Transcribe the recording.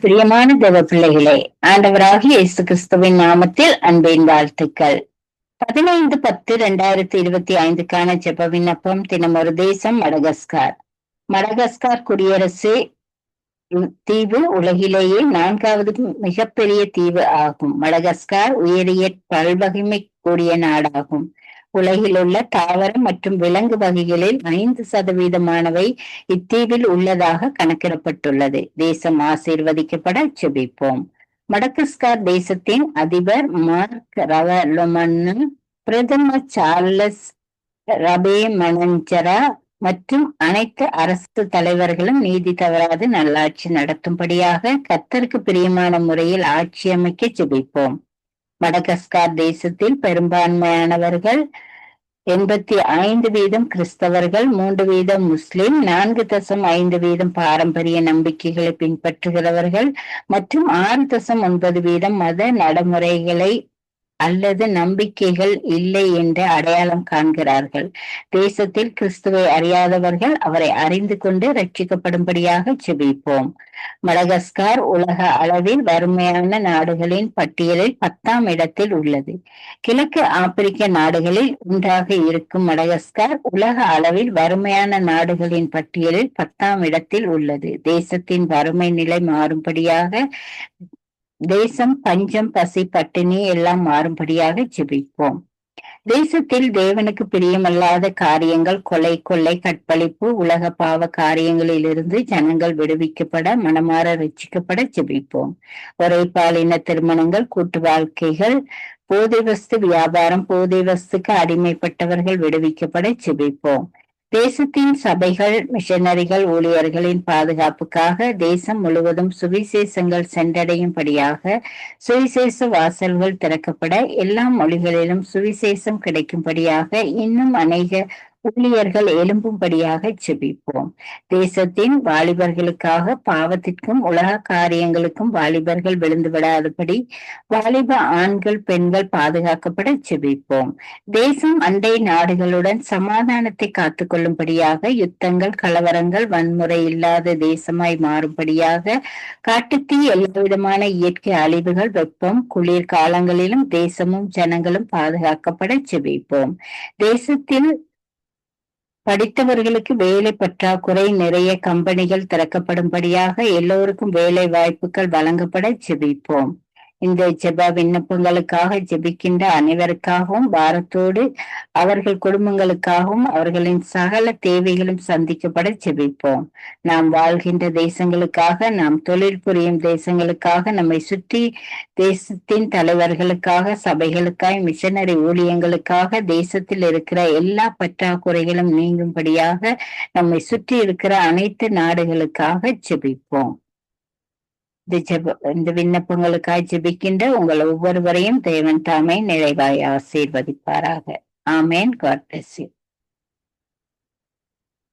பிரியமான தேவ பிள்ளைகளே ஆண்டவராகிய இயேசு கிறிஸ்துவின் நாமத்தில் அன்பின் வாழ்த்துக்கள். பதினைந்து பத்து இரண்டாயிரத்தி இருபத்தி ஐந்துக்கான ஜெப விண்ணப்பம் தினம் ஒரு தேசம் மடகஸ்கார். மடகஸ்கார் குடியரசு தீவு உலகிலேயே நான்காவது மிகப்பெரிய தீவு ஆகும். மடகஸ்கார் உயரிய பல்வகைமை கூடிய நாடாகும். உலகில் உள்ள தாவர மற்றும் விலங்கு வகைகளில் ஐந்து சதவீதமானவை இத்தீவில் உள்ளதாக கணக்கிடப்பட்டுள்ளது. தேசம் ஆசீர்வதிக்கப்பட செபிப்போம் மடகஸ்கார் தேசத்தின் அதிபர் மார்க் ரவலொமன்னு பிரதமர் சார்லஸ் ரபே மனஞ்சரா மற்றும் அனைத்து அரசு தலைவர்களும் நீதி தவறாது நல்லாட்சி நடத்தும்படியாக கத்தருக்கு பிரியமான முறையில் ஆட்சி அமைக்க ஜெபிப்போம். மடகஸ்கார் தேசத்தில் பெரும்பான்மையானவர்கள் எண்பத்தி ஐந்து வீதம் கிறிஸ்தவர்கள் மூன்று வீதம் முஸ்லிம் நான்கு தசம் ஐந்து வீதம் பாரம்பரிய நம்பிக்கைகளை பின்பற்றுகிறவர்கள் மற்றும் ஆறு தசம் ஒன்பது வீதம் மத நடைமுறைகளை அல்லது நம்பிக்கைகள் இல்லை என்று அடையாளம் காண்கிறார்கள். தேசத்தில் கிறிஸ்துவை அறியாதவர்கள் அவரை அறிந்து கொண்டு ரட்சிக்கப்படும்படியாக செபிப்போம் மடகஸ்கார் உலக அளவில் வறுமையான நாடுகளின் பட்டியலில் பத்தாம் இடத்தில் உள்ளது. கிழக்கு ஆப்பிரிக்க நாடுகளில் ஒன்றாக இருக்கும் மடகஸ்கார் உலக அளவில் வறுமையான நாடுகளின் பட்டியலில் பத்தாம் இடத்தில் உள்ளது. தேசத்தின் வறுமை நிலை மாறும்படியாக தேசம் பஞ்சம் பசி பட்டினி எல்லாம் மாறும்படியாக ஜெபிப்போம். தேசத்தில் தேவனுக்கு பிரியமல்லாத காரியங்கள் கொலை கொள்ளை கற்பழிப்பு உலக பாவ காரியங்களிலிருந்து ஜனங்கள் விடுவிக்கப்பட மனமாற ரட்சிக்கப்பட ஜெபிப்போம். ஒரே பாலின திருமணங்கள் கூட்டு வாழ்க்கைகள் போதை வஸ்து வியாபாரம் போதை வஸ்துக்கு அடிமைப்பட்டவர்கள் விடுவிக்கப்பட ஜெபிப்போம். தேசத்தின் சபைகள் மிஷனரிகள் ஊழியர்களின் பாதுகாப்புக்காக தேசம் முழுவதும் சுவிசேஷங்கள் சென்றடையும்படியாக சுவிசேஷ வாசல்கள் திறக்கப்பட எல்லா மொழிகளிலும் சுவிசேஷம் கிடைக்கும்படியாக இன்னும் அநேக ஊழியர்கள் எழும்பும்படியாக செபிப்போம். தேசத்தின் வாலிபர்களுக்காக பாவத்திற்கும் உலக காரியங்களுக்கும் வாலிபர்கள் விழுந்து விடாதபடி வாலிப ஆண்கள் பெண்கள் பாதுகாக்கப்பட செபிப்போம். தேசம் அண்டை நாடுகளுடன் சமாதானத்தை காத்துக் கொள்ளும்படியாக யுத்தங்கள் கலவரங்கள் வன்முறை இல்லாத தேசமாய் மாறும்படியாக காட்டுத்தீ எல்லா விதமான இயற்கை அழிவுகள் வெப்பம் குளிர் காலங்களிலும் தேசமும் ஜனங்களும் பாதுகாக்கப்பட செபிப்போம். தேசத்தில் படித்தவர்களுக்கு வேலை பற்றாக்குறை நிறைய கம்பெனிகள் திறக்கப்படும்படியாக எல்லோருக்கும் வேலை வாய்ப்புகள் வழங்கப்பட ஜெபிப்போம். இந்த ஜெப விண்ணப்பங்களுக்காக ஜெபிக்கின்ற அனைவருக்காகவும் பாரத்தோடு அவர்கள் குடும்பங்களுக்காகவும் அவர்களின் சகல தேவைகளும் சந்திக்கப்பட ஜெபிப்போம். நாம் வாழ்கின்ற தேசங்களுக்காக நாம் தொழில் புரியும் தேசங்களுக்காக நம்மை சுற்றி தேசத்தின் தலைவர்களுக்காக சபைகளுக்காய் மிஷனரி ஊழியங்களுக்காக தேசத்தில் இருக்கிற எல்லா பற்றாக்குறைகளும் நீங்கும்படியாக நம்மை சுற்றி இருக்கிற அனைத்து நாடுகளுக்காக ஜெபிப்போம். இந்த ஜெப இந்த விண்ணப்பங்களுக்காய் ஜெபிக்கின்ற உங்கள் ஒவ்வொருவரையும் தேவன் தாமே நிறைவாய் ஆசீர்வதிப்பாராக. ஆமேன். God bless you.